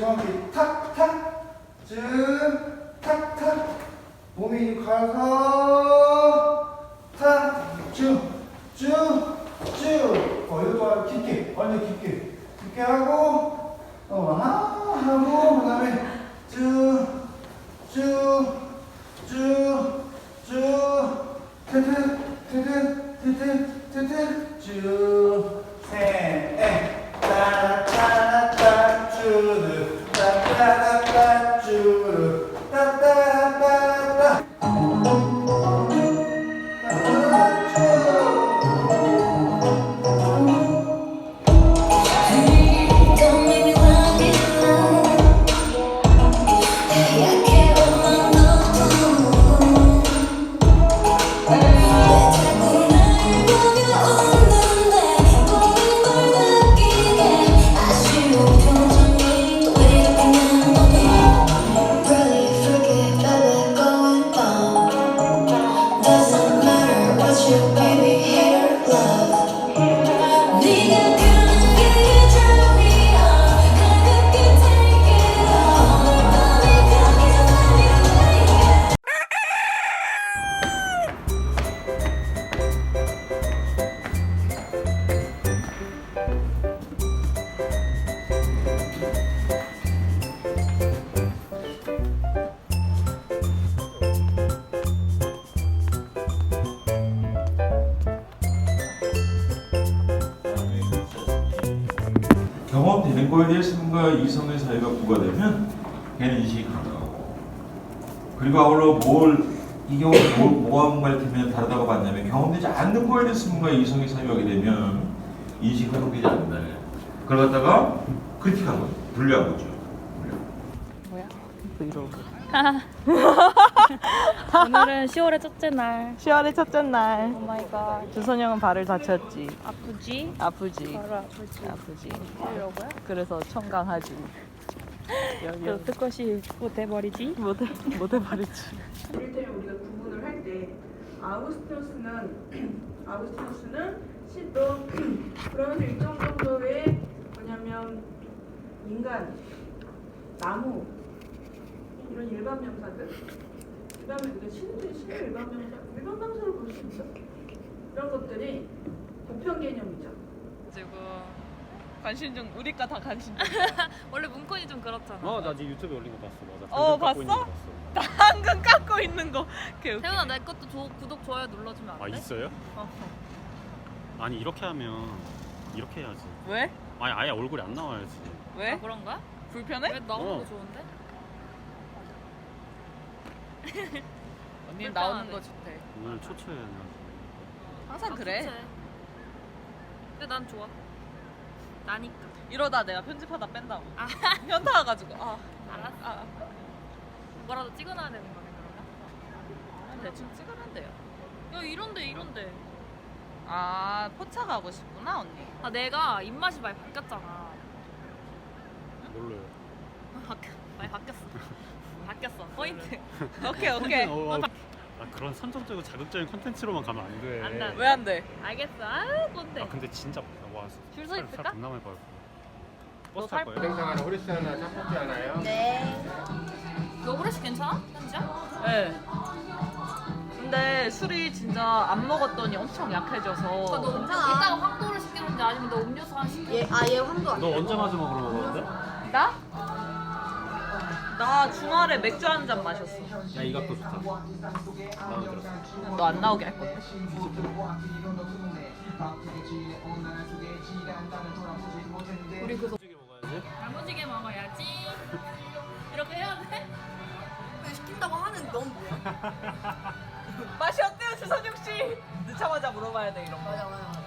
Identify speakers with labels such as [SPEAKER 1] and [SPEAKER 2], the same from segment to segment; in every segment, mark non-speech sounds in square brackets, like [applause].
[SPEAKER 1] 정확히 탁, 탁, 쭉, 탁, 탁. 몸이 가서
[SPEAKER 2] 경험되는 거에 대해 신과 이성의 사이가 부과되면 걔는 인식이 강하고 그리고 아울러 뭘 이 경우 뭘 뭐가 밝히면 다르다고 봤냐면 경험되지 않는 거에 대해 신과 이성의 사이가 하게 되면 인식이 회복되지 않는다. 그걸 갖다가 크리틱한 거죠. 분류한 거죠 [laughs] [laughs]
[SPEAKER 3] 오늘은 10월의 첫째 날.
[SPEAKER 4] 10월의 첫째 날
[SPEAKER 3] 오 마이 갓.
[SPEAKER 4] 주선이 형은 발을 다쳤지
[SPEAKER 3] 아프지?
[SPEAKER 4] 아프지
[SPEAKER 3] 바로 아프지.
[SPEAKER 4] 아프지
[SPEAKER 3] 이러고요?
[SPEAKER 4] 그래서 청강하지
[SPEAKER 3] 그 뜻것이 못해버리지?
[SPEAKER 4] 못해 못해버리지
[SPEAKER 5] 이를테면 우리가 구분을 할 때 아우구스티누스는 [clears throat] 아우구스티누스는 시도 [clears throat] 그러면서 일정 정도의 뭐냐면 인간, 나무 이런 일반 명사들 그다음에 우리가 신들 신의 일반 명사 일반 명사를 볼수 있어 이런 것들이 보편 개념이죠.
[SPEAKER 4] 지금 관심종 우리과 다 관심종 [laughs]
[SPEAKER 3] 원래 문건이 좀 그렇잖아.
[SPEAKER 6] 어, 나 네 유튜브에 올린 거 봤어. 맞아.
[SPEAKER 4] 어,
[SPEAKER 6] 당근 깎고 있는 거
[SPEAKER 4] 봤어?
[SPEAKER 6] 봤어.
[SPEAKER 4] 당근 깎고 있는 거 그,
[SPEAKER 3] 태훈아 내 것도 조, 구독 좋아요 눌러주면 안
[SPEAKER 6] 아,
[SPEAKER 3] 돼?
[SPEAKER 6] 있어요?
[SPEAKER 4] 어.
[SPEAKER 6] 아니, 이렇게 하면 이렇게 해야지.
[SPEAKER 4] 왜?
[SPEAKER 6] 아니, 아예 얼굴이 안 나와야지.
[SPEAKER 4] 왜?
[SPEAKER 3] 아 그런 거야?
[SPEAKER 4] 불편해?
[SPEAKER 3] 왜 나오는
[SPEAKER 6] 어.
[SPEAKER 3] 거 좋은데? [laughs]
[SPEAKER 4] 언니
[SPEAKER 3] 불편하네.
[SPEAKER 4] 나오는 거 좋대
[SPEAKER 6] 오늘 초초에 그냥.
[SPEAKER 4] 항상
[SPEAKER 3] 아,
[SPEAKER 4] 그래
[SPEAKER 3] 좋지. 근데 난 좋아. 나니까.
[SPEAKER 4] 이러다 내가 편집하다 뺀다고
[SPEAKER 3] 아. [laughs]
[SPEAKER 4] 현타 와가지고 아,
[SPEAKER 3] 알았어.
[SPEAKER 4] 아,
[SPEAKER 3] 뭐라도 찍어놔야 되는 거네 그러면?
[SPEAKER 4] 아 대충 찍으면 돼요
[SPEAKER 3] 야 이런데 이런데.
[SPEAKER 4] 아 포차 가고 싶구나 언니
[SPEAKER 3] 아 내가 입맛이 많이 바뀌었잖아.
[SPEAKER 6] 몰라요.
[SPEAKER 3] 바뀌 많이 바뀌었어. [laughs] 바뀌었어. 포인트. [laughs]
[SPEAKER 4] 오케이 [laughs] 오케이
[SPEAKER 6] 어, 어, 아, 그런 선정적이고 자극적인 콘텐츠로만 가면 안 돼.
[SPEAKER 3] 안 돼.
[SPEAKER 4] 왜 안 돼?
[SPEAKER 3] 알겠어. 아 뭔데?
[SPEAKER 6] 아, 근데 진짜 와.
[SPEAKER 3] 줄서
[SPEAKER 6] 살-
[SPEAKER 3] 있을까?
[SPEAKER 6] 살 겁나 많이.
[SPEAKER 4] 너
[SPEAKER 6] 버스 탈
[SPEAKER 4] 살-
[SPEAKER 6] 거예요?
[SPEAKER 7] 동상 하나, 후레쉬 하나, 짬뽕지 하나요?
[SPEAKER 3] 너 후레쉬 괜찮아? 현지야?
[SPEAKER 4] 네. 근데 술이 진짜 안 먹었더니 엄청 약해져서
[SPEAKER 3] 너 괜찮아? 이따가 황도를 시키는지 아니면 너 음료수 하나 시켜?
[SPEAKER 8] 얘 아 얘 황도 안
[SPEAKER 6] 너 언제 마지막으로 먹었는데?
[SPEAKER 4] 나? 나 주말에 맥주 한 잔 마셨어.
[SPEAKER 6] 야 이 각도 좋다. 마음에 들었어.
[SPEAKER 4] 너 안 나오게 할 건데.
[SPEAKER 3] 우리 그거
[SPEAKER 6] 찌개 먹어야지.
[SPEAKER 3] 야무지게 먹어야지. 이렇게 해야 돼?
[SPEAKER 5] 시킨다고 하는 넌 뭐야? [laughs]
[SPEAKER 4] 맛이 어때요, 주선영 씨? 늦자마자 물어봐야 돼 이런 거.
[SPEAKER 5] 맞아 맞아.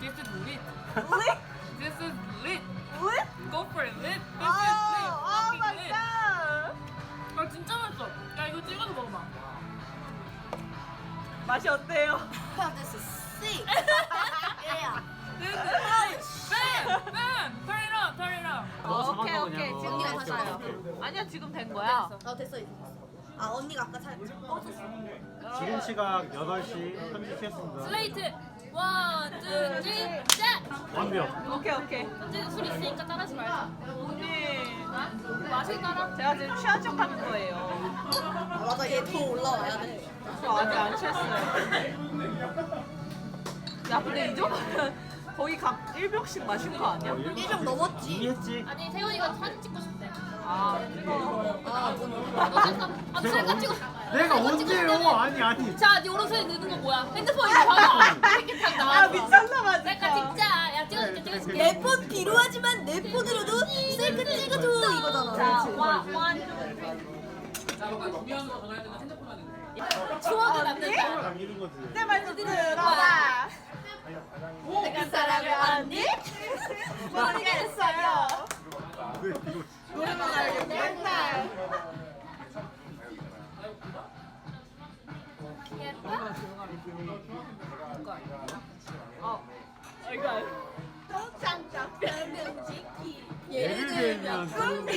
[SPEAKER 3] This is lit.
[SPEAKER 4] 왜?
[SPEAKER 3] This is lit.
[SPEAKER 4] 왜?
[SPEAKER 3] Go for it. Lit. This
[SPEAKER 4] 아,
[SPEAKER 3] is lit.
[SPEAKER 4] 아,
[SPEAKER 3] Fucking lit.
[SPEAKER 4] 맞다.
[SPEAKER 3] 아 진짜 맛있어. 야 이거 찍어서 먹어봐.
[SPEAKER 4] 맛이 어때요?
[SPEAKER 5] This is sick. yeah.
[SPEAKER 3] This is lit. Bam, bam. Turn it up, turn it up.
[SPEAKER 6] 너가
[SPEAKER 4] 오케이, 오케이. 지금
[SPEAKER 6] 어,
[SPEAKER 5] 됐어요.
[SPEAKER 4] 아니야 지금 된 거야.
[SPEAKER 5] 어 됐어 이제. 아 언니가 아까 잘 꺼졌어.
[SPEAKER 6] 지금 시각 8시 30초였습니다.
[SPEAKER 3] 슬레이트. 원, 투, 쓰리, 셋.
[SPEAKER 6] 완벽.
[SPEAKER 4] 오케이 오케이.
[SPEAKER 3] 현재 술 있으니까 따라하지 말자.
[SPEAKER 4] 언니,
[SPEAKER 3] 나? 맛있게 따라.
[SPEAKER 4] 제가 지금 취한 척하는 거예요.
[SPEAKER 5] 아, 맞아 얘 더 올라와야 돼.
[SPEAKER 4] 저 아직 안 취했어요. 야 근데 이 정도면 거의 각 1병씩 마신 거 아니야?
[SPEAKER 5] 1명 넘었지.
[SPEAKER 6] 이해했지?
[SPEAKER 3] 아니 태훈이가 사진 찍고 싶대.
[SPEAKER 4] 아 찍어.
[SPEAKER 5] 아 뭐.
[SPEAKER 3] 너아 셀카 찍어.
[SPEAKER 6] 내가
[SPEAKER 3] 셀카 찍고
[SPEAKER 6] 언제요? 아니 아니.
[SPEAKER 3] 자, 네 오른손에 넣는 거 뭐야? 핸드폰 이거 봐봐. 이렇게 딱 나와.
[SPEAKER 4] 아 미쳤나봐
[SPEAKER 3] 셀카
[SPEAKER 4] 진짜.
[SPEAKER 3] 찍자. 야 찍어줄게, 찍어줄게.
[SPEAKER 5] 내폰 필요하지만 내 폰으로도 셀카 찍어줘 이거잖아.
[SPEAKER 3] 자, 와, 원, 추억을 남는다.
[SPEAKER 6] 남기는 거지.
[SPEAKER 4] 내말좀 들어봐.
[SPEAKER 5] 내가 사랑을 언니.
[SPEAKER 4] 모르겠어요. 노래만 알겠네. 맨날. 어. 이거
[SPEAKER 5] 짱짱 별명 지키.
[SPEAKER 6] 예를 들면 소음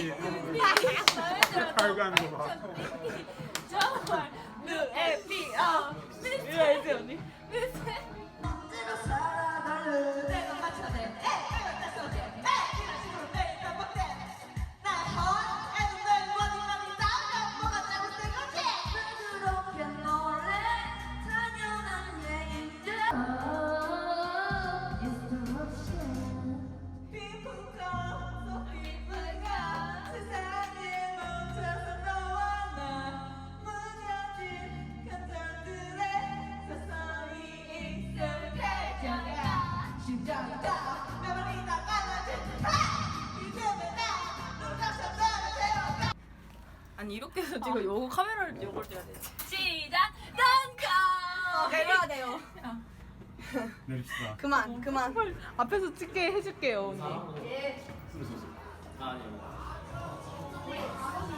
[SPEAKER 4] 해서 지금 요거 카메라를 요걸 떼야 돼.
[SPEAKER 3] 시작. 던커.
[SPEAKER 5] 내려야 돼요. [laughs]
[SPEAKER 6] 내립시다.
[SPEAKER 5] 그만 그만.
[SPEAKER 4] 앞에서 찍게 해줄게요 언니.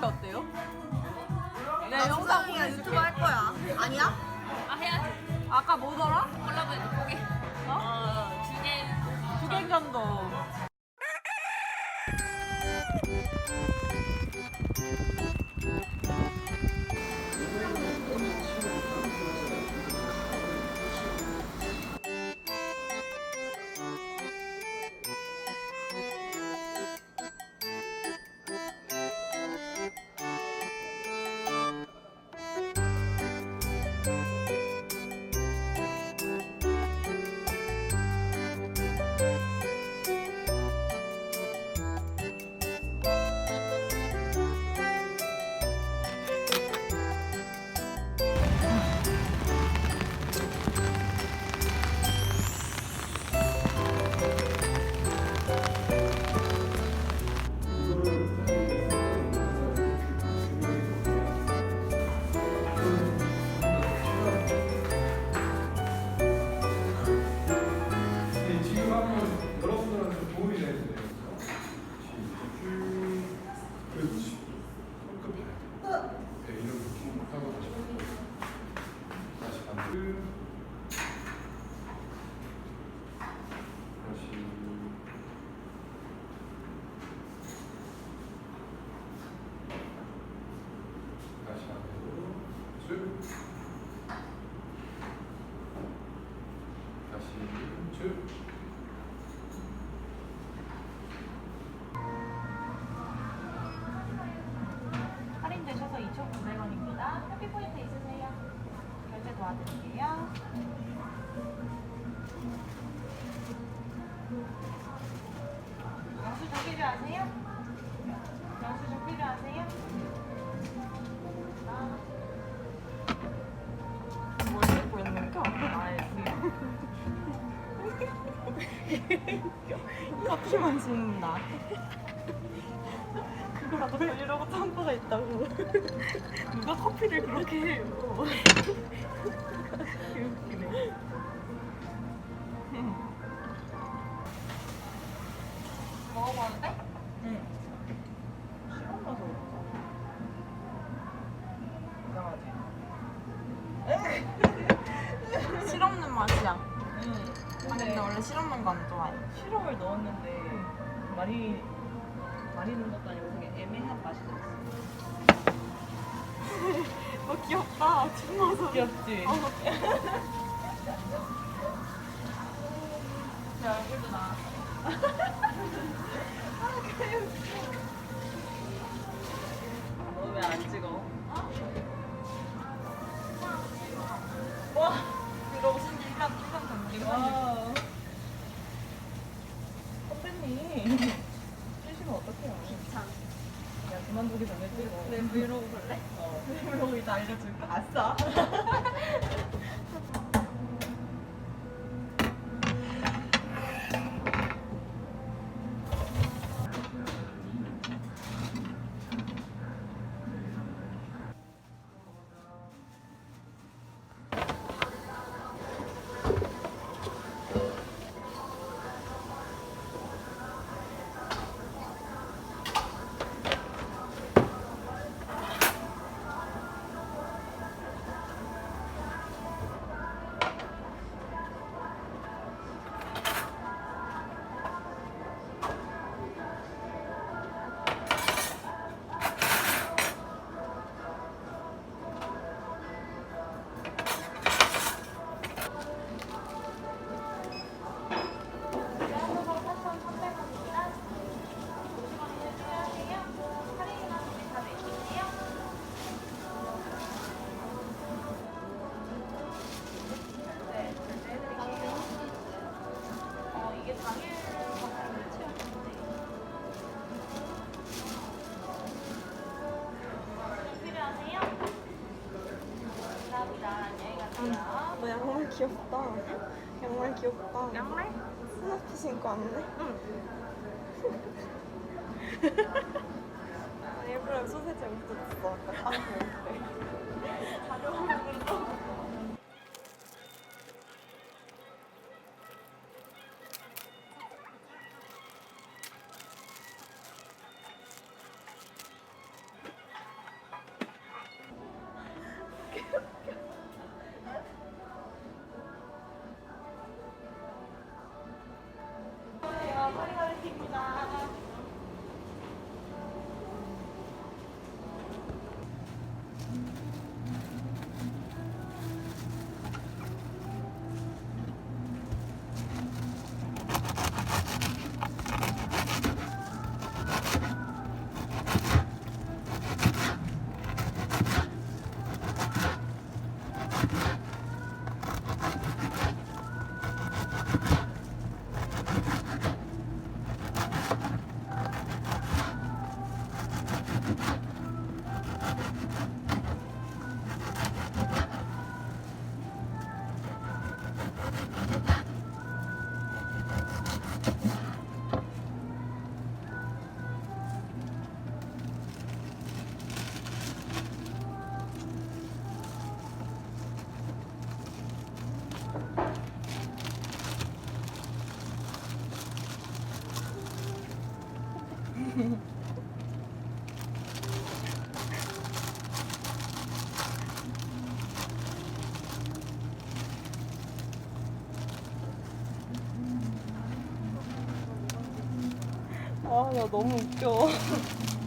[SPEAKER 4] 어때요? 네 영상
[SPEAKER 5] 영상이야 유튜브 할 거야. 아니야?
[SPEAKER 3] 아 해야지.
[SPEAKER 4] 아까 뭐더라? 필요하세요? 영수증 필요하세요? 아. 아, 예. [laughs]
[SPEAKER 5] 커피만 쏟는다. 그거라도 걸리려고 참고가 있다고. [laughs] 누가 커피를 그렇게 해요? [laughs] 웃기네. 맛이야. 응. 아, 근데 원래 실없는 거안 좋아해.
[SPEAKER 4] 시럽을 넣었는데 많이 많이 넣은 것도 아니고 되게 애매한 맛이 났어.
[SPEAKER 5] 너 [laughs] 귀엽다. 춤어서.
[SPEAKER 4] 귀엽지?
[SPEAKER 5] 어. 내 얼굴도 나왔어.
[SPEAKER 4] 너왜 안 찍어? 전에 찍어.
[SPEAKER 5] 내 브이로그 볼래?
[SPEAKER 4] 어.
[SPEAKER 5] 내 브이로그 이따 알려줄까?
[SPEAKER 4] 아싸.
[SPEAKER 5] 귀엽다. 양말 귀엽다. 양말? 스나피 신고 왔네? 응. [laughs] 일부러 소세지 묻었어. 아까 [laughs] [laughs] 거. 아, 나 너무 웃겨. [laughs]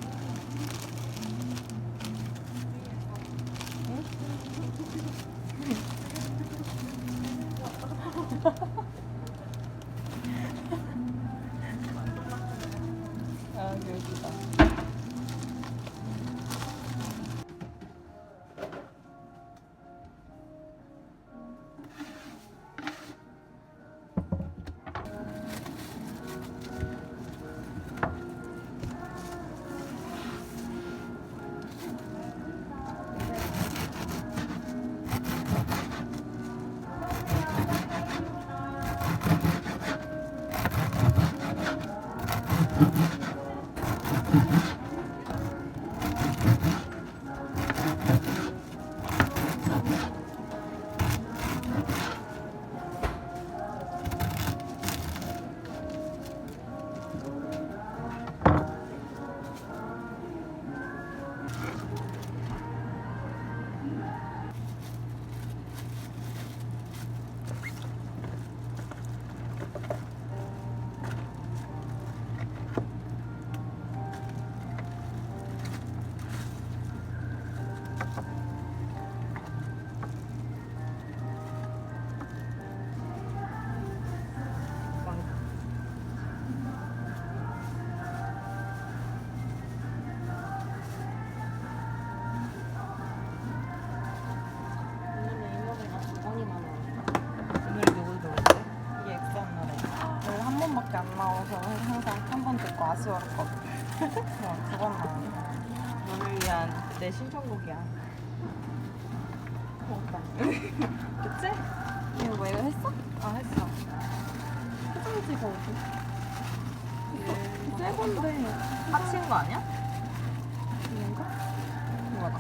[SPEAKER 5] 나와서 항상 한 번 듣고 아쉬웠거든. 어, 두번 나오네. 너를 위한 내 신청곡이야. 고맙다. [laughs] 그치? 이거 뭐 이거 했어? 아 했어. 해줘야지 거기. 새 건데. 합친 거 아니야? 이건가? 이거다.